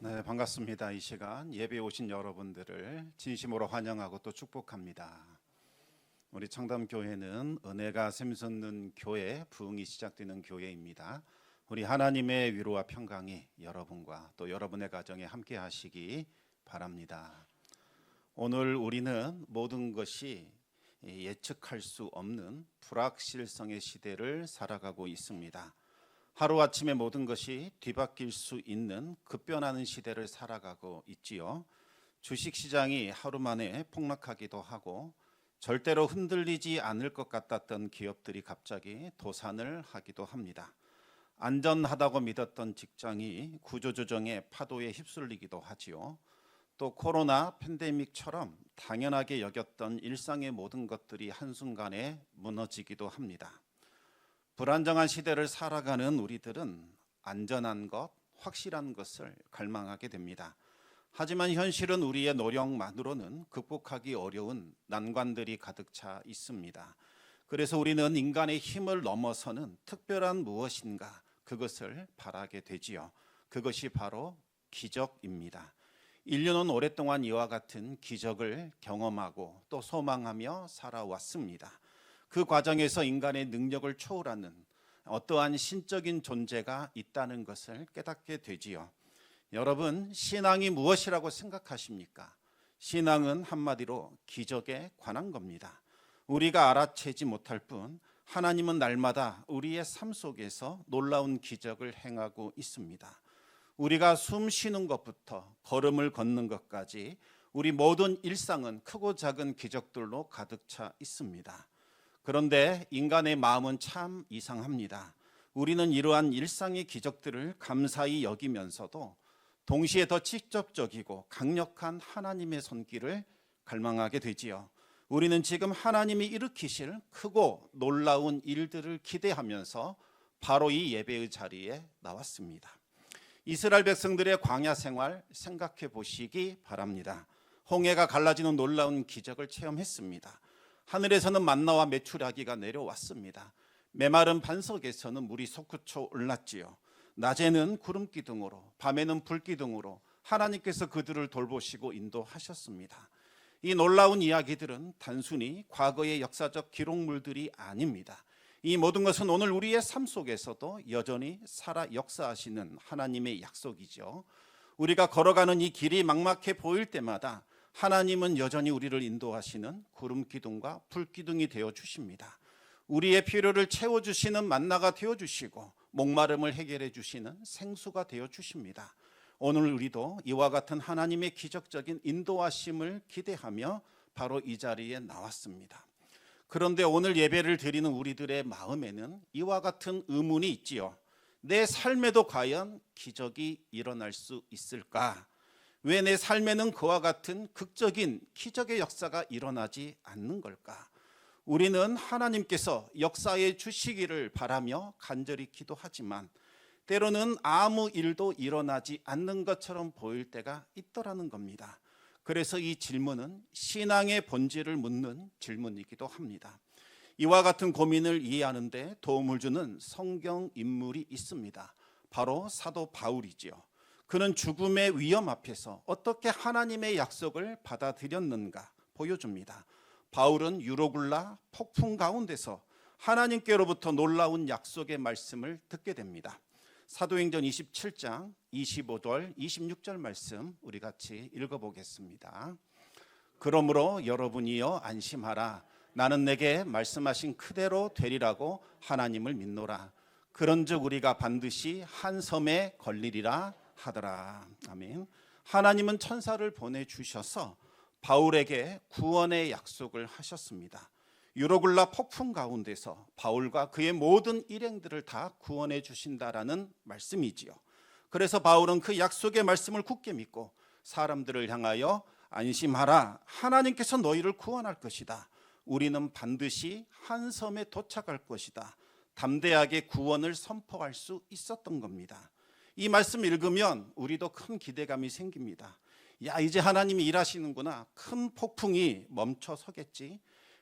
네, 반갑습니다. 이 시간 예배 오신 여러분들을 진심으로 환영하고 또 축복합니다. 우리 청담교회는 은혜가 샘솟는 교회, 부흥이 시작되는 교회입니다. 우리 하나님의 위로와 평강이 여러분과 또 여러분의 가정에 함께 하시기 바랍니다. 오늘 우리는 모든 것이 예측할 수 없는 불확실성의 시대를 살아가고 있습니다. 하루아침에 모든 것이 뒤바뀔 수 있는 급변하는 시대를 살아가고 있지요. 주식 시장이 하루 만에 폭락하기도 하고 절대로 흔들리지 않을 것 같았던 기업들이 갑자기 도산을 하기도 합니다. 안전하다고 믿었던 직장이 구조조정의 파도에 휩쓸리기도 하지요. 또 코로나 팬데믹처럼 당연하게 여겼던 일상의 모든 것들이 한순간에 무너지기도 합니다. 불안정한 시대를 살아가는 우리들은 안전한 것, 확실한 것을 갈망하게 됩니다. 하지만 현실은 우리의 노력만으로는 극복하기 어려운 난관들이 가득 차 있습니다. 그래서 우리는 인간의 힘을 넘어서는 특별한 무엇인가 그것을 바라게 되지요. 그것이 바로 기적입니다. 인류는 오랫동안 이와 같은 기적을 경험하고 또 소망하며 살아왔습니다. 그 과정에서 인간의 능력을 초월하는 어떠한 신적인 존재가 있다는 것을 깨닫게 되지요. 여러분, 신앙이 무엇이라고 생각하십니까? 신앙은 한마디로 기적에 관한 겁니다. 우리가 알아채지 못할 뿐 하나님은 날마다 우리의 삶 속에서 놀라운 기적을 행하고 있습니다. 우리가 숨 쉬는 것부터 걸음을 걷는 것까지 우리 모든 일상은 크고 작은 기적들로 가득 차 있습니다. 그런데 인간의 마음은 참 이상합니다. 우리는 이러한 일상의 기적들을 감사히 여기면서도 동시에 더 직접적이고 강력한 하나님의 손길을 갈망하게 되지요. 우리는 지금 하나님이 일으키실 크고 놀라운 일들을 기대하면서 바로 이 예배의 자리에 나왔습니다. 이스라엘 백성들의 광야 생활 생각해 보시기 바랍니다. 홍해가 갈라지는 놀라운 기적을 체험했습니다. 하늘에서는 만나와 메추라기가 내려왔습니다. 메마른 반석에서는 물이 솟구쳐 올랐지요. 낮에는 구름 기둥으로, 밤에는 불 기둥으로 하나님께서 그들을 돌보시고 인도하셨습니다. 이 놀라운 이야기들은 단순히 과거의 역사적 기록물들이 아닙니다. 이 모든 것은 오늘 우리의 삶 속에서도 여전히 살아 역사하시는 하나님의 약속이죠. 우리가 걸어가는 이 길이 막막해 보일 때마다 하나님은 여전히 우리를 인도하시는 구름 기둥과 불 기둥이 되어 주십니다. 우리의 필요를 채워 주시는 만나가 되어 주시고 목마름을 해결해 주시는 생수가 되어 주십니다. 오늘 우리도 이와 같은 하나님의 기적적인 인도하심을 기대하며 바로 이 자리에 나왔습니다. 그런데 오늘 예배를 드리는 우리들의 마음에는 이와 같은 의문이 있지요. 내 삶에도 과연 기적이 일어날 수 있을까? 왜 내 삶에는 그와 같은 극적인 기적의 역사가 일어나지 않는 걸까? 우리는 하나님께서 역사에 주시기를 바라며 간절히 기도하지만 때로는 아무 일도 일어나지 않는 것처럼 보일 때가 있더라는 겁니다. 그래서 이 질문은 신앙의 본질을 묻는 질문이기도 합니다. 이와 같은 고민을 이해하는데 도움을 주는 성경 인물이 있습니다. 바로 사도 바울이지요. 그는 죽음의 위험 앞에서 어떻게 하나님의 약속을 받아들였는가 보여줍니다. 바울은 유로굴라 폭풍 가운데서 하나님께로부터 놀라운 약속의 말씀을 듣게 됩니다. 사도행전 27장 25절 26절 말씀 우리 같이 읽어보겠습니다. 그러므로 여러분이여 안심하라 나는 내게 말씀하신 그대로 되리라고 하나님을 믿노라 그런즉 우리가 반드시 한 섬에 걸리리라 하더라 아멘 하나님은 천사를 보내 주셔서 바울에게 구원의 약속을 하셨습니다. 유로굴라 폭풍 가운데서 바울과 그의 모든 일행들을 다 구원해 주신다라는 말씀이지요. 그래서 바울은 그 약속의 말씀을 굳게 믿고 사람들을 향하여 안심하라. 하나님께서 너희를 구원할 것이다. 우리는 반드시 한 섬에 도착할 것이다. 담대하게 구원을 선포할 수 있었던 겁니다. 이 말씀 읽으면 우리도 큰 기대감이 생깁니다. 야, 이제 하나님이 일하시는구나. 큰 폭풍이 멈춰 서겠지.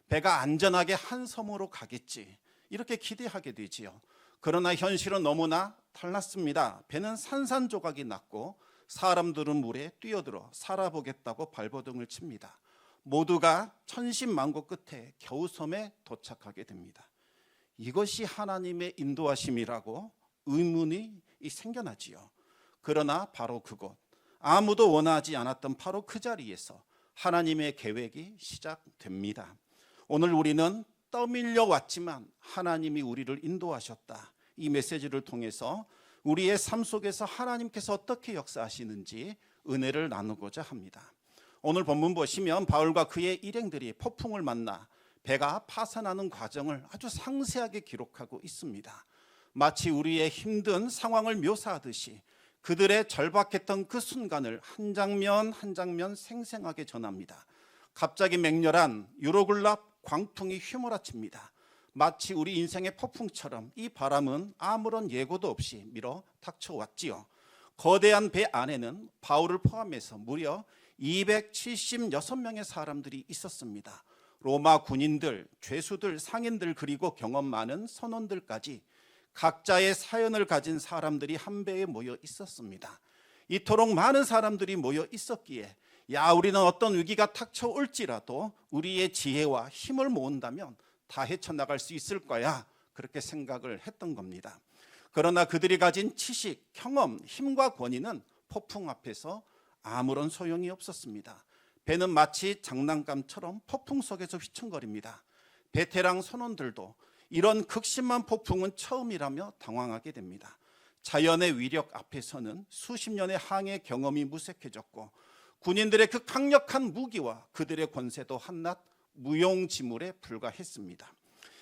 배가 안전하게 한 섬으로 가겠지. 이렇게 기대하게 되지요. 그러나 현실은 너무나 달랐습니다. 배는 산산조각이 났고 사람들은 물에 뛰어들어 살아보겠다고 발버둥을 칩니다. 모두가 천신만고 끝에 겨우 섬에 도착하게 됩니다. 이것이 하나님의 인도하심이라고 의문이 생겨나지요. 그러나 바로 그곳 아무도 원하지 않았던 바로 그 자리에서 하나님의 계획이 시작됩니다. 오늘 우리는 떠밀려 왔지만 하나님이 우리를 인도하셨다. 이 메시지를 통해서 우리의 삶 속에서 하나님께서 어떻게 역사하시는지 은혜를 나누고자 합니다. 오늘 본문 보시면 바울과 그의 일행들이 폭풍을 만나 배가 파산하는 과정을 아주 상세하게 기록하고 있습니다. 마치 우리의 힘든 상황을 묘사하듯이 그들의 절박했던 그 순간을 한 장면 한 장면 생생하게 전합니다. 갑자기 맹렬한 유로글랍 광풍이 휘몰아칩니다. 마치 우리 인생의 폭풍처럼 이 바람은 아무런 예고도 없이 밀어 닥쳐왔지요. 거대한 배 안에는 바울을 포함해서 무려 276명의 사람들이 있었습니다. 로마 군인들, 죄수들, 상인들 그리고 경험 많은 선원들까지 각자의 사연을 가진 사람들이 한 배에 모여 있었습니다. 이토록 많은 사람들이 모여 있었기에 야 우리는 어떤 위기가 닥쳐올지라도 우리의 지혜와 힘을 모은다면 다 헤쳐나갈 수 있을 거야 그렇게 생각을 했던 겁니다. 그러나 그들이 가진 지식, 경험, 힘과 권위는 폭풍 앞에서 아무런 소용이 없었습니다. 배는 마치 장난감처럼 폭풍 속에서 휘청거립니다. 베테랑 선원들도 이런 극심한 폭풍은 처음이라며 당황하게 됩니다. 자연의 위력 앞에서는 수십 년의 항해 경험이 무색해졌고 군인들의 그 강력한 무기와 그들의 권세도 한낱 무용지물에 불과했습니다.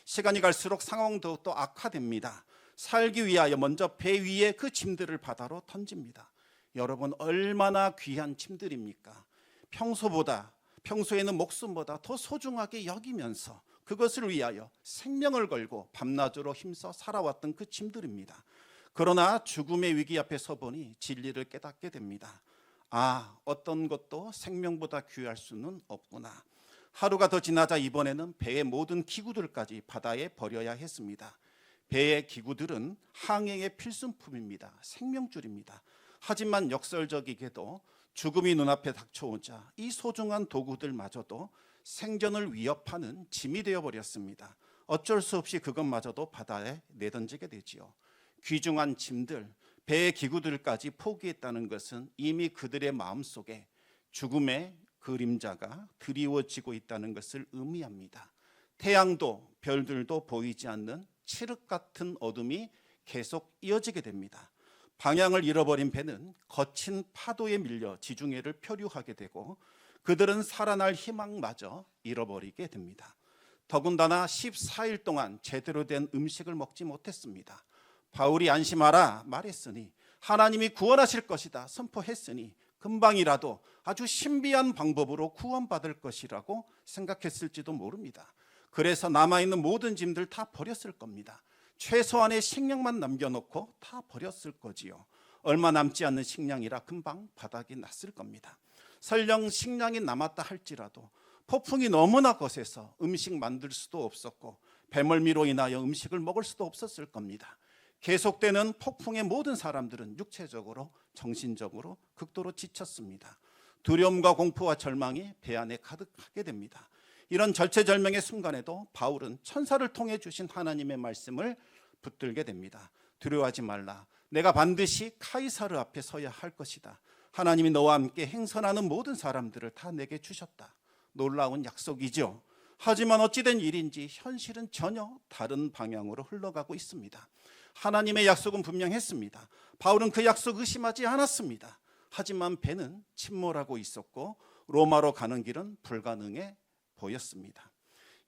시간이 갈수록 상황 더욱더 악화됩니다. 살기 위하여 먼저 배 위에 그 짐들을 바다로 던집니다. 여러분 얼마나 귀한 짐들입니까? 평소보다 평소에는 목숨보다 더 소중하게 여기면서 그것을 위하여 생명을 걸고 밤낮으로 힘써 살아왔던 그 짐들입니다. 그러나 죽음의 위기 앞에 서보니 진리를 깨닫게 됩니다. 아, 어떤 것도 생명보다 귀할 수는 없구나. 하루가 더 지나자 이번에는 배의 모든 기구들까지 바다에 버려야 했습니다. 배의 기구들은 항해의 필수품입니다. 생명줄입니다. 하지만 역설적이게도 죽음이 눈앞에 닥쳐오자 이 소중한 도구들마저도 생존을 위협하는 짐이 되어 버렸습니다. 어쩔 수 없이 그것마저도 바다에 내던지게 되지요. 귀중한 짐들, 배의 기구들까지 포기했다는 것은 이미 그들의 마음속에 죽음의 그림자가 드리워지고 있다는 것을 의미합니다. 태양도 별들도 보이지 않는 칠흑 같은 어둠이 계속 이어지게 됩니다. 방향을 잃어버린 배는 거친 파도에 밀려 지중해를 표류하게 되고 그들은 살아날 희망마저 잃어버리게 됩니다. 더군다나 14일 동안 제대로 된 음식을 먹지 못했습니다. 바울이 안심하라 말했으니 하나님이 구원하실 것이다 선포했으니 금방이라도 아주 신비한 방법으로 구원받을 것이라고 생각했을지도 모릅니다. 그래서 남아있는 모든 짐들 다 버렸을 겁니다. 최소한의 식량만 남겨놓고 다 버렸을 거지요. 얼마 남지 않는 식량이라 금방 바닥이 났을 겁니다. 설령 식량이 남았다 할지라도 폭풍이 너무나 거세서 음식 만들 수도 없었고 배멀미로 인하여 음식을 먹을 수도 없었을 겁니다. 계속되는 폭풍의 모든 사람들은 육체적으로 정신적으로 극도로 지쳤습니다. 두려움과 공포와 절망이 배 안에 가득하게 됩니다. 이런 절체절명의 순간에도 바울은 천사를 통해 주신 하나님의 말씀을 붙들게 됩니다. 두려워하지 말라. 내가 반드시 카이사르 앞에 서야 할 것이다. 하나님이 너와 함께 행선하는 모든 사람들을 다 내게 주셨다. 놀라운 약속이죠. 하지만 어찌된 일인지 현실은 전혀 다른 방향으로 흘러가고 있습니다. 하나님의 약속은 분명했습니다. 바울은 그 약속 의심하지 않았습니다. 하지만 배는 침몰하고 있었고 로마로 가는 길은 불가능해 보였습니다.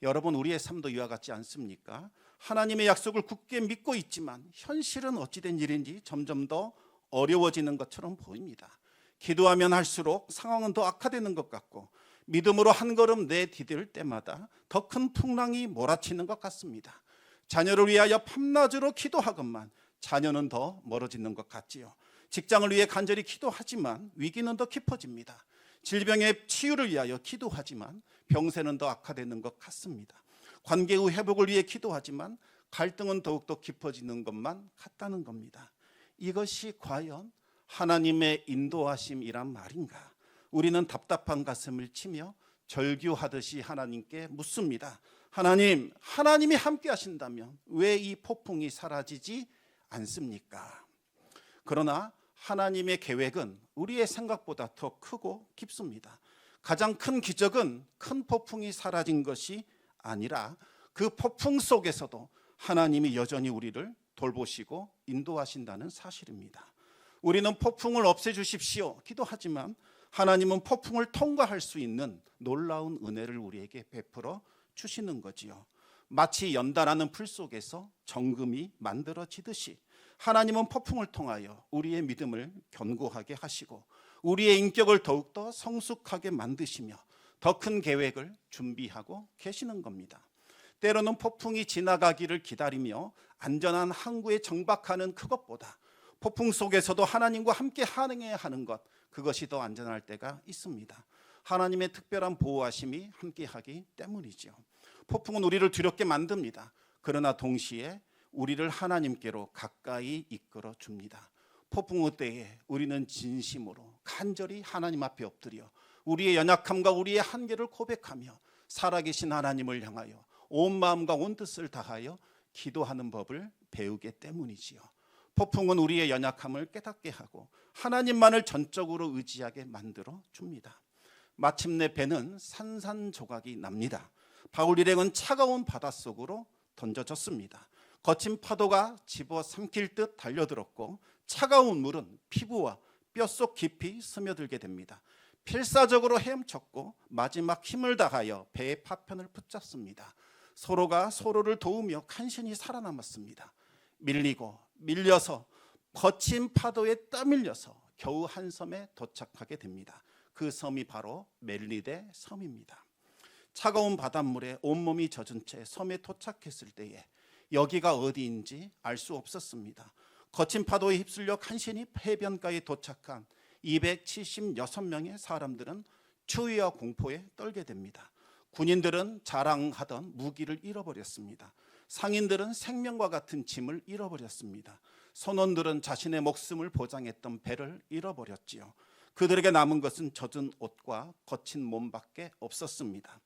여러분 우리의 삶도 이와 같지 않습니까? 하나님의 약속을 굳게 믿고 있지만 현실은 어찌된 일인지 점점 더 어려워지는 것처럼 보입니다. 기도하면 할수록 상황은 더 악화되는 것 같고 믿음으로 한 걸음 내디딜 때마다 더 큰 풍랑이 몰아치는 것 같습니다. 자녀를 위하여 밤낮으로 기도하건만 자녀는 더 멀어지는 것 같지요. 직장을 위해 간절히 기도하지만 위기는 더 깊어집니다. 질병의 치유를 위하여 기도하지만 병세는 더 악화되는 것 같습니다. 관계의 회복을 위해 기도하지만 갈등은 더욱더 깊어지는 것만 같다는 겁니다. 이것이 과연 하나님의 인도하심이란 말인가? 우리는 답답한 가슴을 치며 절규하듯이 하나님께 묻습니다. 하나님, 하나님이 함께 하신다면 왜 이 폭풍이 사라지지 않습니까? 그러나 하나님의 계획은 우리의 생각보다 더 크고 깊습니다. 가장 큰 기적은 큰 폭풍이 사라진 것이 아니라 그 폭풍 속에서도 하나님이 여전히 우리를 돌보시고 인도하신다는 사실입니다. 우리는 폭풍을 없애주십시오. 기도하지만 하나님은 폭풍을 통과할 수 있는 놀라운 은혜를 우리에게 베풀어 주시는 거지요. 마치 연단하는 풀 속에서 정금이 만들어지듯이 하나님은 폭풍을 통하여 우리의 믿음을 견고하게 하시고 우리의 인격을 더욱더 성숙하게 만드시며 더 큰 계획을 준비하고 계시는 겁니다. 때로는 폭풍이 지나가기를 기다리며 안전한 항구에 정박하는 그것보다 폭풍 속에서도 하나님과 함께 항해야 하는 것 그것이 더 안전할 때가 있습니다. 하나님의 특별한 보호하심이 함께하기 때문이죠. 폭풍은 우리를 두렵게 만듭니다. 그러나 동시에 우리를 하나님께로 가까이 이끌어 줍니다. 폭풍 때에 우리는 진심으로 간절히 하나님 앞에 엎드려 우리의 연약함과 우리의 한계를 고백하며 살아계신 하나님을 향하여 온 마음과 온 뜻을 다하여 기도하는 법을 배우기 때문이지요. 폭풍은 우리의 연약함을 깨닫게 하고 하나님만을 전적으로 의지하게 만들어 줍니다. 마침내 배는 산산조각이 납니다. 바울 일행은 차가운 바닷속으로 던져졌습니다. 거친 파도가 집어 삼킬 듯 달려들었고 차가운 물은 피부와 뼛속 깊이 스며들게 됩니다. 필사적으로 헤엄쳤고 마지막 힘을 다하여 배의 파편을 붙잡습니다. 서로가 서로를 도우며 간신히 살아남았습니다. 밀리고 밀려서 거친 파도에 떠밀려서 겨우 한 섬에 도착하게 됩니다. 그 섬이 바로 멜리데 섬입니다. 차가운 바닷물에 온몸이 젖은 채 섬에 도착했을 때에 여기가 어디인지 알 수 없었습니다. 거친 파도에 휩쓸려 간신히 해변가에 도착한 276명의 사람들은 추위와 공포에 떨게 됩니다. 군인들은 자랑하던 무기를 잃어버렸습니다. 상인들은 생명과 같은 짐을 잃어버렸습니다. 선원들은 자신의 목숨을 보장했던 배를 잃어버렸지요. 그들에게 남은 것은 젖은 옷과 거친 몸밖에 없었습니다.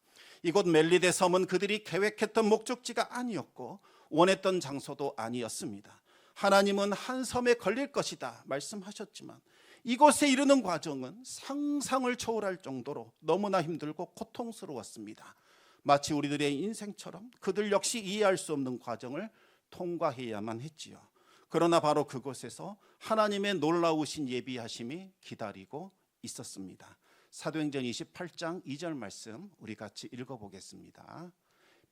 이곳 멜리데 섬은 그들이 계획했던 목적지가 아니었고 원했던 장소도 아니었습니다. 하나님은 한 섬에 걸릴 것이다 말씀하셨지만 이곳에 이르는 과정은 상상을 초월할 정도로 너무나 힘들고 고통스러웠습니다. 마치 우리들의 인생처럼 그들 역시 이해할 수 없는 과정을 통과해야만 했지요. 그러나 바로 그곳에서 하나님의 놀라우신 예비하심이 기다리고 있었습니다. 사도행전 28장 2절 말씀 우리 같이 읽어보겠습니다.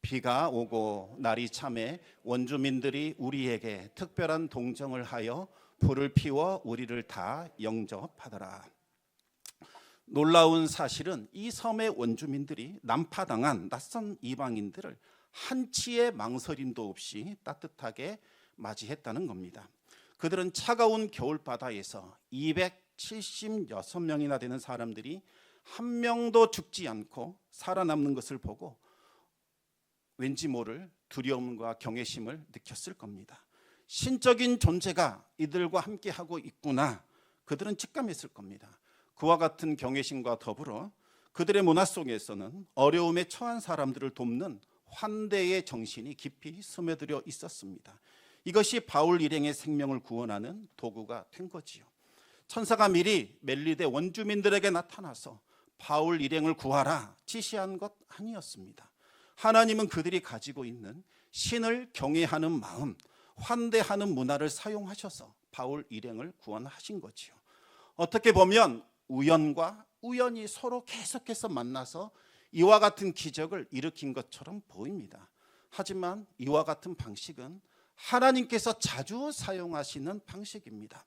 비가 오고 날이 참해 원주민들이 우리에게 특별한 동정을 하여 불을 피워 우리를 다 영접하더라. 놀라운 사실은 이 섬의 원주민들이 난파당한 낯선 이방인들을 한치의 망설임도 없이 따뜻하게 맞이했다는 겁니다. 그들은 차가운 겨울 바다에서 276명이나 되는 사람들이 한 명도 죽지 않고 살아남는 것을 보고 왠지 모를 두려움과 경외심을 느꼈을 겁니다. 신적인 존재가 이들과 함께 하고 있구나. 그들은 직감했을 겁니다. 그와 같은 경외심과 더불어 그들의 문화 속에서는 어려움에 처한 사람들을 돕는 환대의 정신이 깊이 스며들어 있었습니다. 이것이 바울 일행의 생명을 구원하는 도구가 된 거지요. 천사가 미리 멜리데 원주민들에게 나타나서 바울 일행을 구하라 지시한 것 아니었습니다. 하나님은 그들이 가지고 있는 신을 경외하는 마음, 환대하는 문화를 사용하셔서 바울 일행을 구원하신 거지요. 어떻게 보면 우연과 우연이 서로 계속해서 만나서 이와 같은 기적을 일으킨 것처럼 보입니다. 하지만 이와 같은 방식은 하나님께서 자주 사용하시는 방식입니다.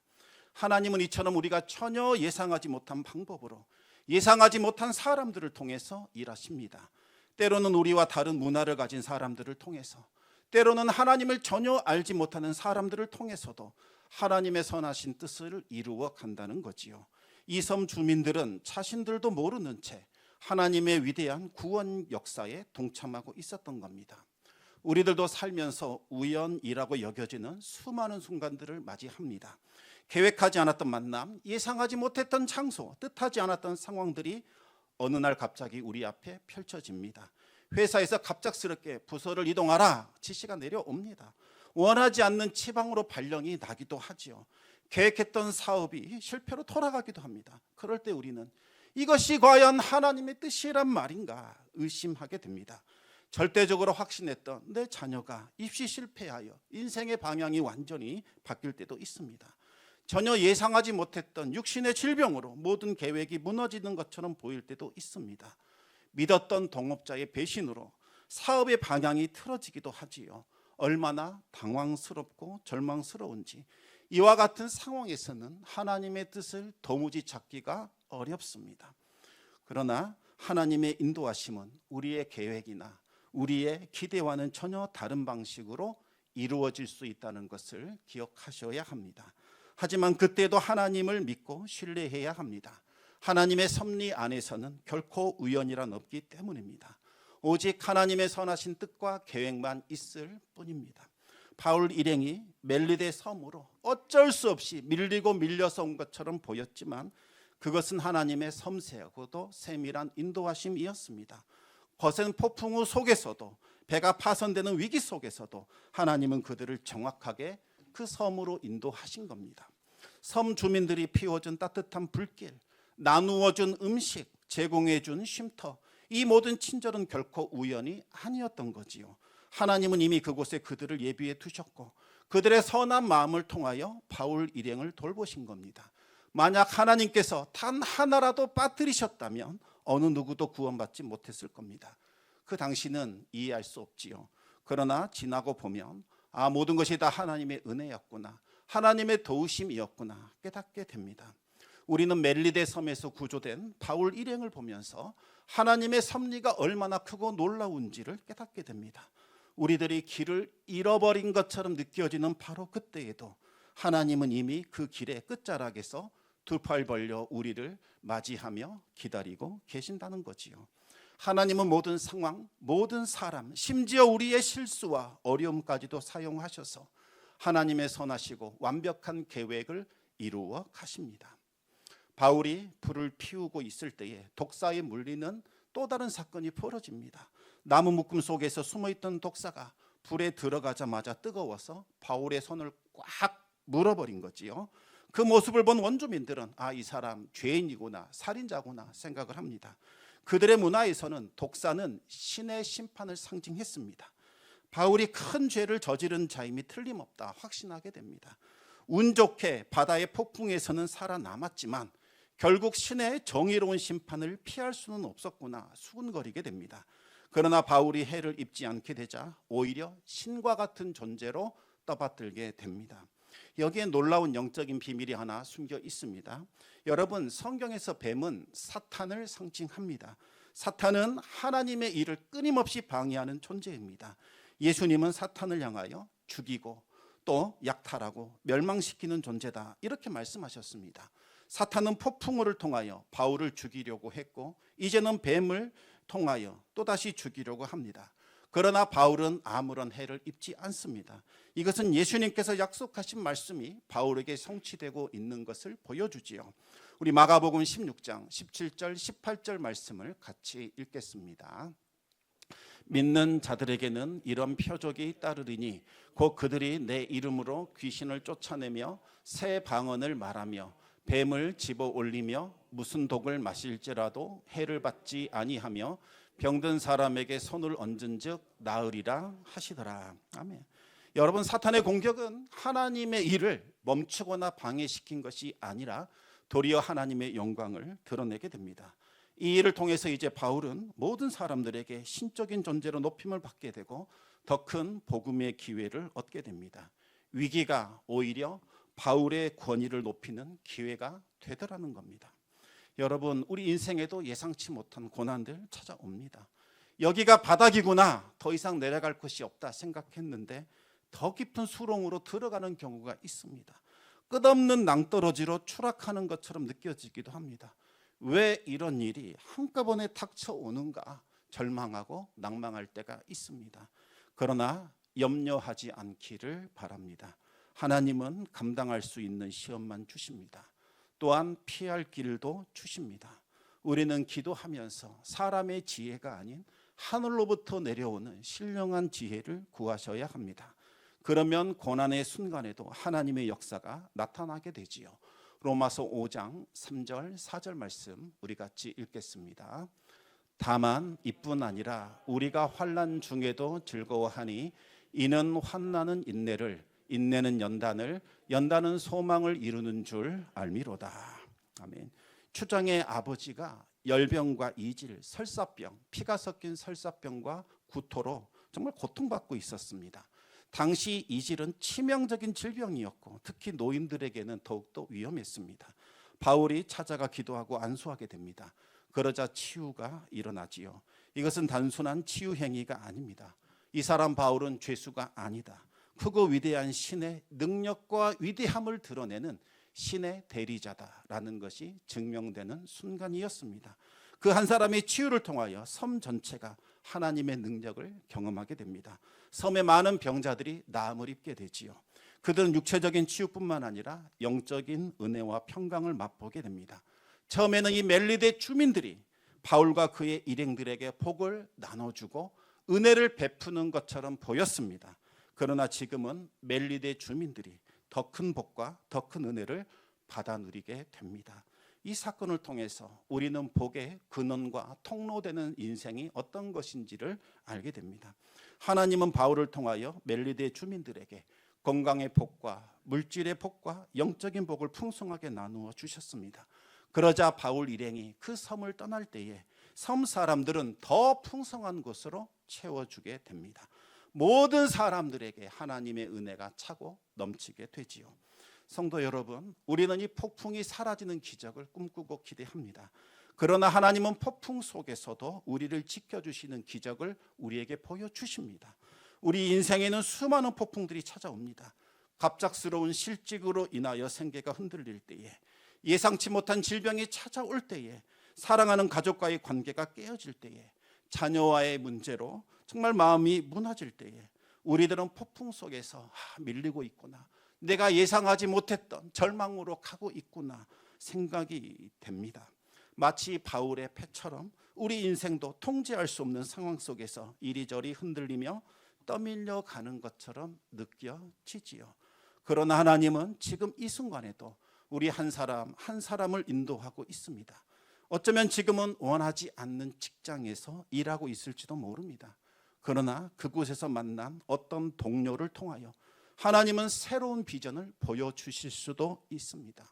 하나님은 이처럼 우리가 전혀 예상하지 못한 방법으로 예상하지 못한 사람들을 통해서 일하십니다. 때로는 우리와 다른 문화를 가진 사람들을 통해서 때로는 하나님을 전혀 알지 못하는 사람들을 통해서도 하나님의 선하신 뜻을 이루어 간다는 거지요. 이 섬 주민들은 자신들도 모르는 채 하나님의 위대한 구원 역사에 동참하고 있었던 겁니다. 우리들도 살면서 우연이라고 여겨지는 수많은 순간들을 맞이합니다. 계획하지 않았던 만남, 예상하지 못했던 장소, 뜻하지 않았던 상황들이 어느 날 갑자기 우리 앞에 펼쳐집니다. 회사에서 갑작스럽게 부서를 이동하라 지시가 내려옵니다. 원하지 않는 지방으로 발령이 나기도 하지요. 계획했던 사업이 실패로 돌아가기도 합니다. 그럴 때 우리는 이것이 과연 하나님의 뜻이란 말인가 의심하게 됩니다. 절대적으로 확신했던 내 자녀가 입시 실패하여 인생의 방향이 완전히 바뀔 때도 있습니다. 전혀 예상하지 못했던 육신의 질병으로 모든 계획이 무너지는 것처럼 보일 때도 있습니다. 믿었던 동업자의 배신으로 사업의 방향이 틀어지기도 하지요. 얼마나 당황스럽고 절망스러운지 이와 같은 상황에서는 하나님의 뜻을 도무지 찾기가 어렵습니다. 그러나 하나님의 인도하심은 우리의 계획이나 우리의 기대와는 전혀 다른 방식으로 이루어질 수 있다는 것을 기억하셔야 합니다. 하지만 그때도 하나님을 믿고 신뢰해야 합니다. 하나님의 섭리 안에서는 결코 우연이란 없기 때문입니다. 오직 하나님의 선하신 뜻과 계획만 있을 뿐입니다. 바울 일행이 멜리데 섬으로 어쩔 수 없이 밀리고 밀려서 온 것처럼 보였지만 그것은 하나님의 섬세하고도 세밀한 인도하심이었습니다. 거센 폭풍우 속에서도 배가 파손되는 위기 속에서도 하나님은 그들을 정확하게 그 섬으로 인도하신 겁니다. 섬 주민들이 피워준 따뜻한 불길, 나누어준 음식, 제공해준 쉼터, 이 모든 친절은 결코 우연이 아니었던 거지요. 하나님은 이미 그곳에 그들을 예비해 두셨고 그들의 선한 마음을 통하여 바울 일행을 돌보신 겁니다. 만약 하나님께서 단 하나라도 빠뜨리셨다면 어느 누구도 구원받지 못했을 겁니다. 그 당시는 이해할 수 없지요. 그러나 지나고 보면 아 모든 것이 다 하나님의 은혜였구나. 하나님의 도우심이었구나 깨닫게 됩니다. 우리는 멜리데 섬에서 구조된 바울 일행을 보면서 하나님의 섭리가 얼마나 크고 놀라운지를 깨닫게 됩니다. 우리들이 길을 잃어버린 것처럼 느껴지는 바로 그때에도 하나님은 이미 그 길의 끝자락에서 두 팔 벌려 우리를 맞이하며 기다리고 계신다는 거지요. 하나님은 모든 상황, 모든 사람, 심지어 우리의 실수와 어려움까지도 사용하셔서 하나님의 선하시고 완벽한 계획을 이루어 가십니다. 바울이 불을 피우고 있을 때에 독사에 물리는 또 다른 사건이 벌어집니다. 나무 묶음 속에서 숨어 있던 독사가 불에 들어가자마자 뜨거워서 바울의 손을 꽉 물어버린 거지요. 그 모습을 본 원주민들은 아 이 사람 죄인이구나 살인자구나 생각을 합니다. 그들의 문화에서는 독사는 신의 심판을 상징했습니다. 바울이 큰 죄를 저지른 자임이 틀림없다 확신하게 됩니다. 운 좋게 바다의 폭풍에서는 살아남았지만 결국 신의 정의로운 심판을 피할 수는 없었구나 수군거리게 됩니다. 그러나 바울이 해를 입지 않게 되자 오히려 신과 같은 존재로 떠받들게 됩니다. 여기에 놀라운 영적인 비밀이 하나 숨겨 있습니다. 여러분 성경에서 뱀은 사탄을 상징합니다. 사탄은 하나님의 일을 끊임없이 방해하는 존재입니다. 예수님은 사탄을 향하여 죽이고 또 약탈하고 멸망시키는 존재다 이렇게 말씀하셨습니다. 사탄은 폭풍우를 통하여 바울을 죽이려고 했고 이제는 뱀을 통하여 또다시 죽이려고 합니다. 그러나 바울은 아무런 해를 입지 않습니다. 이것은 예수님께서 약속하신 말씀이 바울에게 성취되고 있는 것을 보여주지요. 우리 마가복음 16장 17절 18절 말씀을 같이 읽겠습니다. 믿는 자들에게는 이런 표적이 따르리니 곧 그들이 내 이름으로 귀신을 쫓아내며 새 방언을 말하며 뱀을 집어 올리며 무슨 독을 마실지라도 해를 받지 아니하며 병든 사람에게 손을 얹은즉 나으리라 하시더라. 아멘. 여러분 사탄의 공격은 하나님의 일을 멈추거나 방해시킨 것이 아니라 도리어 하나님의 영광을 드러내게 됩니다. 이 일을 통해서 이제 바울은 모든 사람들에게 신적인 존재로 높임을 받게 되고 더 큰 복음의 기회를 얻게 됩니다. 위기가 오히려 바울의 권위를 높이는 기회가 되더라는 겁니다. 여러분, 우리 인생에도 예상치 못한 고난들 찾아옵니다. 여기가 바닥이구나. 더 이상 내려갈 곳이 없다 생각했는데 더 깊은 수렁으로 들어가는 경우가 있습니다. 끝없는 낭떠러지로 추락하는 것처럼 느껴지기도 합니다. 왜 이런 일이 한꺼번에 닥쳐오는가 절망하고 낭망할 때가 있습니다. 그러나 염려하지 않기를 바랍니다. 하나님은 감당할 수 있는 시험만 주십니다. 또한 피할 길도 주십니다. 우리는 기도하면서 사람의 지혜가 아닌 하늘로부터 내려오는 신령한 지혜를 구하셔야 합니다. 그러면 고난의 순간에도 하나님의 역사가 나타나게 되지요. 로마서 5장 3절 4절 말씀 우리 같이 읽겠습니다. 다만 이뿐 아니라 우리가 환난 중에도 즐거워하니 이는 환난은 인내를 인내는 연단을 연단은 소망을 이루는 줄 알미로다. 아멘. 추장의 아버지가 열병과 이질, 설사병, 피가 섞인 설사병과 구토로 정말 고통받고 있었습니다. 당시 이질은 치명적인 질병이었고 특히 노인들에게는 더욱더 위험했습니다. 바울이 찾아가 기도하고 안수하게 됩니다. 그러자 치유가 일어나지요. 이것은 단순한 치유 행위가 아닙니다. 이 사람 바울은 죄수가 아니다. 크고 위대한 신의 능력과 위대함을 드러내는 신의 대리자다라는 것이 증명되는 순간이었습니다. 그 한 사람의 치유를 통하여 섬 전체가 하나님의 능력을 경험하게 됩니다. 섬의 많은 병자들이 나음을 입게 되지요. 그들은 육체적인 치유뿐만 아니라 영적인 은혜와 평강을 맛보게 됩니다. 처음에는 이 멜리데 주민들이 바울과 그의 일행들에게 복을 나눠주고 은혜를 베푸는 것처럼 보였습니다. 그러나 지금은 멜리데 주민들이 더 큰 복과 더 큰 은혜를 받아 누리게 됩니다. 이 사건을 통해서 우리는 복의 근원과 통로되는 인생이 어떤 것인지를 알게 됩니다. 하나님은 바울을 통하여 멜리데 주민들에게 건강의 복과 물질의 복과 영적인 복을 풍성하게 나누어 주셨습니다. 그러자 바울 일행이 그 섬을 떠날 때에 섬 사람들은 더 풍성한 곳으로 채워주게 됩니다. 모든 사람들에게 하나님의 은혜가 차고 넘치게 되지요. 성도 여러분, 우리는 이 폭풍이 사라지는 기적을 꿈꾸고 기대합니다. 그러나 하나님은 폭풍 속에서도 우리를 지켜주시는 기적을 우리에게 보여주십니다. 우리 인생에는 수많은 폭풍들이 찾아옵니다. 갑작스러운 실직으로 인하여 생계가 흔들릴 때에 예상치 못한 질병이 찾아올 때에 사랑하는 가족과의 관계가 깨어질 때에 자녀와의 문제로 정말 마음이 무너질 때에 우리들은 폭풍 속에서 아, 밀리고 있구나. 내가 예상하지 못했던 절망으로 가고 있구나 생각이 됩니다. 마치 바울의 패처럼 우리 인생도 통제할 수 없는 상황 속에서 이리저리 흔들리며 떠밀려 가는 것처럼 느껴지지요. 그러나 하나님은 지금 이 순간에도 우리 한 사람 한 사람을 인도하고 있습니다. 어쩌면 지금은 원하지 않는 직장에서 일하고 있을지도 모릅니다. 그러나 그곳에서 만난 어떤 동료를 통하여 하나님은 새로운 비전을 보여주실 수도 있습니다.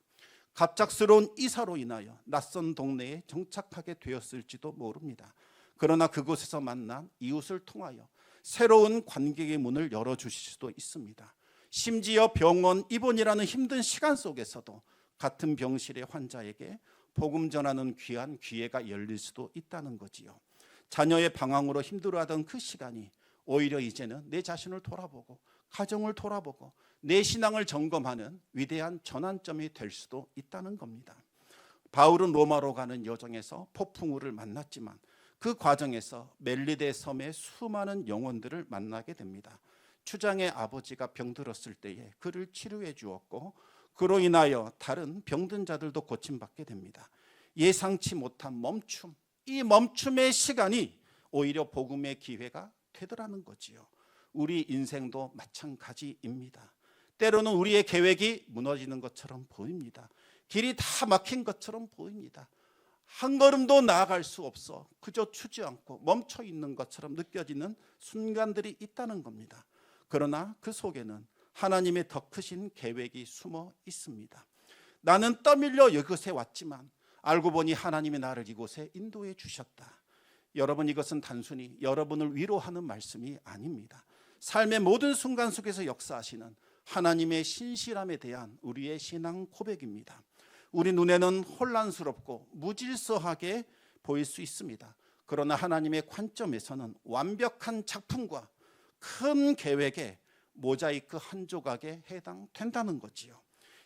갑작스러운 이사로 인하여 낯선 동네에 정착하게 되었을지도 모릅니다. 그러나 그곳에서 만난 이웃을 통하여 새로운 관객의 문을 열어주실 수도 있습니다. 심지어 병원 입원이라는 힘든 시간 속에서도 같은 병실의 환자에게 복음 전하는 귀한 기회가 열릴 수도 있다는 거지요. 자녀의 방황으로 힘들어하던 그 시간이 오히려 이제는 내 자신을 돌아보고 가정을 돌아보고 내 신앙을 점검하는 위대한 전환점이 될 수도 있다는 겁니다. 바울은 로마로 가는 여정에서 포풍우를 만났지만 그 과정에서 멜리데 섬의 수많은 영혼들을 만나게 됩니다. 추장의 아버지가 병들었을 때에 그를 치료해 주었고 그로 인하여 다른 병든 자들도 고침받게 됩니다. 예상치 못한 멈춤, 이 멈춤의 시간이 오히려 복음의 기회가 되더라는 거지요. 우리 인생도 마찬가지입니다. 때로는 우리의 계획이 무너지는 것처럼 보입니다. 길이 다 막힌 것처럼 보입니다. 한 걸음도 나아갈 수 없어 그저 추지 않고 멈춰 있는 것처럼 느껴지는 순간들이 있다는 겁니다. 그러나 그 속에는 하나님의 더 크신 계획이 숨어 있습니다. 나는 떠밀려 이곳에 왔지만 알고 보니 하나님이 나를 이곳에 인도해 주셨다. 여러분 이것은 단순히 여러분을 위로하는 말씀이 아닙니다. 삶의 모든 순간 속에서 역사하시는 하나님의 신실함에 대한 우리의 신앙 고백입니다. 우리 눈에는 혼란스럽고 무질서하게 보일 수 있습니다. 그러나 하나님의 관점에서는 완벽한 작품과 큰 계획에 모자이크 한 조각에 해당된다는 거지요.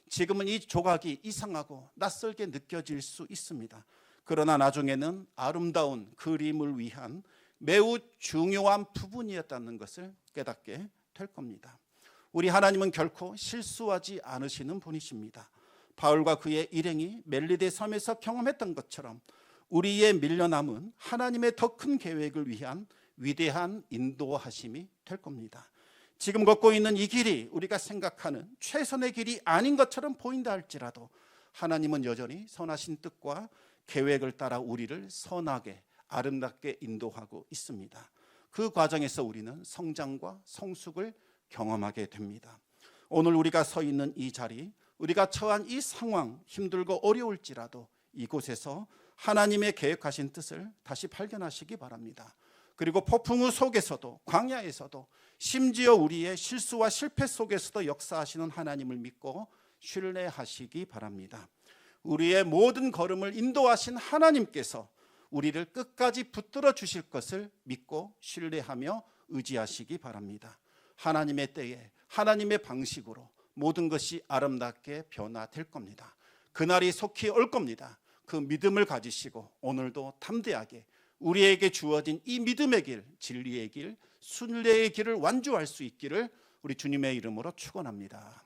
지금은 이 조각이 이상하고 낯설게 느껴질 수 있습니다. 그러나 나중에는 아름다운 그림을 위한 매우 중요한 부분이었다는 것을 깨닫게 될 겁니다. 우리 하나님은 결코 실수하지 않으시는 분이십니다. 바울과 그의 일행이 멜리데 섬에서 경험했던 것처럼 우리의 밀려남은 하나님의 더 큰 계획을 위한 위대한 인도하심이 될 겁니다. 지금 걷고 있는 이 길이 우리가 생각하는 최선의 길이 아닌 것처럼 보인다 할지라도 하나님은 여전히 선하신 뜻과 계획을 따라 우리를 선하게 아름답게 인도하고 있습니다. 그 과정에서 우리는 성장과 성숙을 경험하게 됩니다. 오늘 우리가 서 있는 이 자리, 우리가 처한 이 상황 힘들고 어려울지라도 이곳에서 하나님의 계획하신 뜻을 다시 발견하시기 바랍니다. 그리고 폭풍우 속에서도 광야에서도 심지어 우리의 실수와 실패 속에서도 역사하시는 하나님을 믿고 신뢰하시기 바랍니다. 우리의 모든 걸음을 인도하신 하나님께서 우리를 끝까지 붙들어 주실 것을 믿고 신뢰하며 의지하시기 바랍니다. 하나님의 때에 하나님의 방식으로 모든 것이 아름답게 변화될 겁니다. 그날이 속히 올 겁니다. 그 믿음을 가지시고 오늘도 담대하게 우리에게 주어진 이 믿음의 길, 진리의 길, 순례의 길을 완주할 수 있기를 우리 주님의 이름으로 축원합니다.